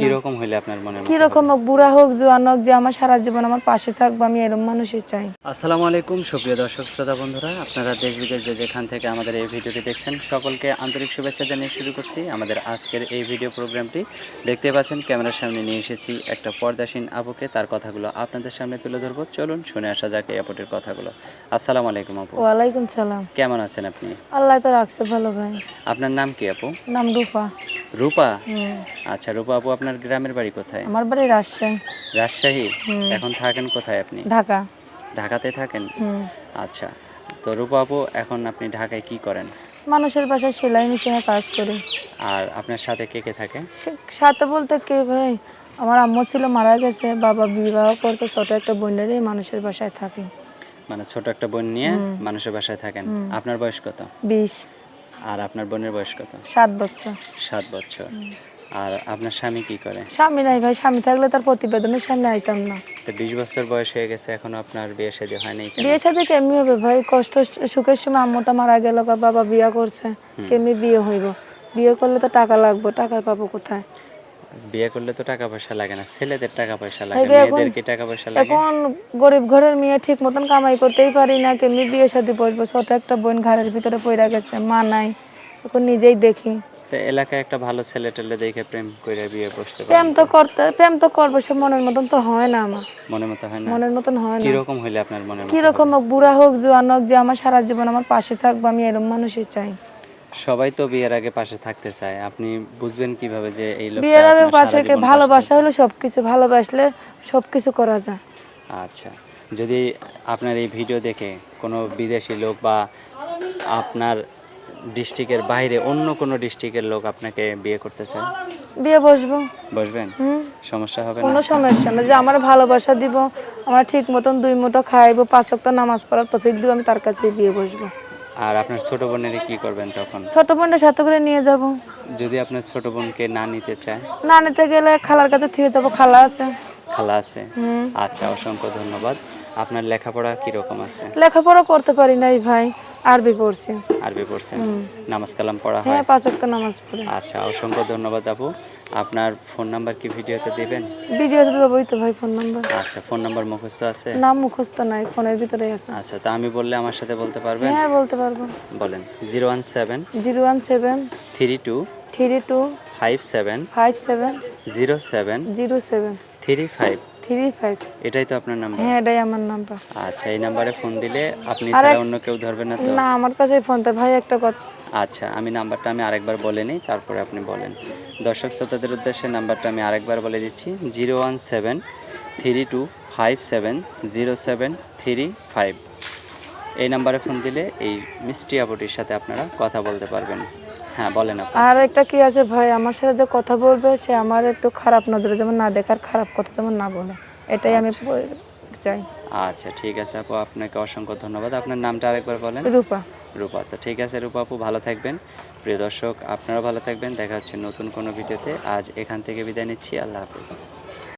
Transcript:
কীরকম হইলে আপনার মনে কীরকম হোক বুড়া হোক জোয়ান হোক যে আমার সারা জীবন আমার পাশে থাকব আমি এরকম মানুষই চাই। আসসালামু আলাইকুম সুপ্রিয় দর্শক শ্রোতা বন্ধুরা। আপনারা দেশ বিদেশ যে যেখান থেকে আমাদের এই ভিডিওটি দেখছেন সকলকে আন্তরিক শুভেচ্ছা জানিয়ে শুরু করছি। আমাদের আজকের এই ভিডিও প্রোগ্রামটি দেখতে পাচ্ছেন ক্যামেরার সামনে নিয়ে এসেছি একটা পর্দাসীন আপুকে। তার কথাগুলো আপনাদের সামনে তুলে ধরবো। চলুন শুনে আসা যাক এই আপুটির কথাগুলো। আসসালামু আলাইকুম আপু। ওয়ালাইকুম সালাম। কেমন আছেন আপনি? আল্লাহ তো রাখছে ভালো ভাই। আপনার নাম কি আপু? নাম রূপা রূপা? আচ্ছা রূপা আপু আপনার গ্রামের বাড়ি কোথায়? আমার বাড়ি রাজশাহী। রাজশাহী? এখন থাকেন কোথায় আপনি? ঢাকা। ঢাকাতে থাকেন? আচ্ছা তো রূপা আপু এখন আপনি ঢাকায় কি করেন? মানুষের বাসায় সেলাই মেশিনে কাজ করি। আর আপনার সাথে কে কে থাকে? সাথে বলতে কে ভাই? আমার আম্মু ছিল মারা গেছে বাবা বিবাহ করতে ছোট একটা বোনেরই মানুষের বাসায় থাকি। মানে ছোট একটা বোন নিয়ে মানুষের বাসায় থাকেন। আপনার বয়স কত? বিশ। আর আপনার বোনের বয়স কত? সাত বছর। সাত বছর। আর আপনার স্বামী কি করে? স্বামী নাই ভাই স্বামী থাকলে তার প্রতিবেদনের সামনে আইতাম না। তো বিশ বছর বয়স হয়ে গেছে এখনও আপনার বিয়ে শাদী হয় নাই বিয়ে সাথে কেমনি হবে ভাই? কষ্ট সুখের সময় আম্মুটা মারা গেল বাবা বিয়ে করছে কেমনি বিয়ে হইব? বিয়ে করলে তো টাকা লাগবে টাকা পাবো কোথায়? বিয়ে করলে তো টাকা পয়সা লাগে না ছেলেদের টাকা পয়সা লাগে মেয়েদের কি টাকা পয়সা লাগে। এখন গরিব ঘরের মেয়ে ঠিক মতন কামাই করতেই পারি না কেমনি বিয়ে শাদি বসবো? ছোট একটা বোন ঘাড়ের ভিতরে পড়ে গেছে মা নাই এখন নিজেই দেখি। তো এলাকায় একটা ভালো ছেলে টেলে দেখে প্রেম করে বিয়ে বসতে প্রেম তো করতে প্রেম তো করব সে মনের মতন তো হয় না আমার। মনের মতো হয় না? মনের মতন হয় না। কীরকম হইলে আপনার মতো কীরকম হোক বুড়া হোক জোয়ান হোক যে আমার সারা জীবন আমার পাশে থাকব আমি এরকম মানুষই চাই। সবাই তো বিয়ের আগে পাশে থাকতে চায়। আপনি বুঝবেন কীভাবে যে এই লোকটা বিয়ের আগে পাশে পাশে ভালোবাসা হলে সবকিছু ভালোবাসলে সবকিছু করা যায়। আচ্ছা। যদি আপনার এই ভিডিও দেখে কোনো বিদেশি লোক বা আপনার ডিস্ট্রিক্টের বাইরে অন্য কোনো ডিস্ট্রিক্টের লোক আপনাকে বিয়ে করতে চায়? বিয়ে বসবো। বসবেন? সমস্যা হবে কোনো সমস্যা না যে আমার ভালোবাসা দিব আমার ঠিক মতন দুই মুঠো খাইবো পাঁচ ওয়াক্ত নামাজ পড়ার তফিক দিব আমি তার কাছে বিয়ে বসবো। আর আপনার ছোট বোনের কি করবেন তখন? ছোট বোনের সাথে করে নিয়ে যাব। যদি আপনার ছোট বোনকে না নিতে চায়? না নিতে গেলে খালার কাছে থিয়ে যাব খালা আছে। খালা আছে? আচ্ছা অসংখ্য ধন্যবাদ। আপনার লেখাপড়া কি রকম আছে? লেখাপড়া করতে পারি নাই ভাই আরবি পড়ছি। আরবি পড়ছেন? নামাজ কালাম পড়া হয়? হ্যাঁ পাঁচ ওয়াক্ত নামাজ পড়ি। আচ্ছা অসংখ্য ধন্যবাদ আপু। আপনার ফোন নাম্বার কি ভিডিওতে দিবেন? ভিডিওতে দেবোই তো ভাই ফোন নাম্বার। আচ্ছা ফোন নাম্বার মুখস্থ আছে? নাম মুখস্থ নাই ফোনের ভিতরে আছে। আচ্ছা তা আমি বললে আমার সাথে বলতে পারবেন? হ্যাঁ বলতে পারব। বলেন zero one seven zero one seven three two three five? Three five. এটাই তো আপনার নাম্বার? হ্যাঁ এটাই আমার নাম্বার। আচ্ছা এই নাম্বারে ফোন দিলে আপনি ছাড়া অন্য কেউ ধরবে না তো? না আমার কাছে ফোনটা ভাই একটা কথা। আচ্ছা আমি নাম্বারটা আমি আরেকবার বলে নিই তারপরে আপনি বলেন। দর্শক শ্রোতাদের উদ্দেশ্যে নাম্বারটা আমি আরেকবার বলে দিচ্ছি zero one seven three two five seven zero seven three five. এই নাম্বারে ফোন দিলে এই মিষ্টি আপুটির সাথে আপনারা কথা বলতে পারবেন। হ্যাঁ বলেন আর একটা কি আছে ভাই আমার সাথে যে কথা বলবে সে আমার একটু খারাপ নজরে যেমন না দেখার খারাপ কথা যেমন না বলে। এটাই আমি চাই। আচ্ছা ঠিক আছে আপু আপনাকে অসংখ্য ধন্যবাদ। আপনার নামটা আরেকবার বলেন। রূপা। রূপা তো ঠিক আছে রূপা আপু ভালো থাকবেন। প্রিয় দর্শক আপনারা ভালো থাকবেন। দেখা হচ্ছে নতুন কোনো ভিডিওতে। আজ এখান থেকে বিদায় নিচ্ছি। আল্লাহ হাফিজ।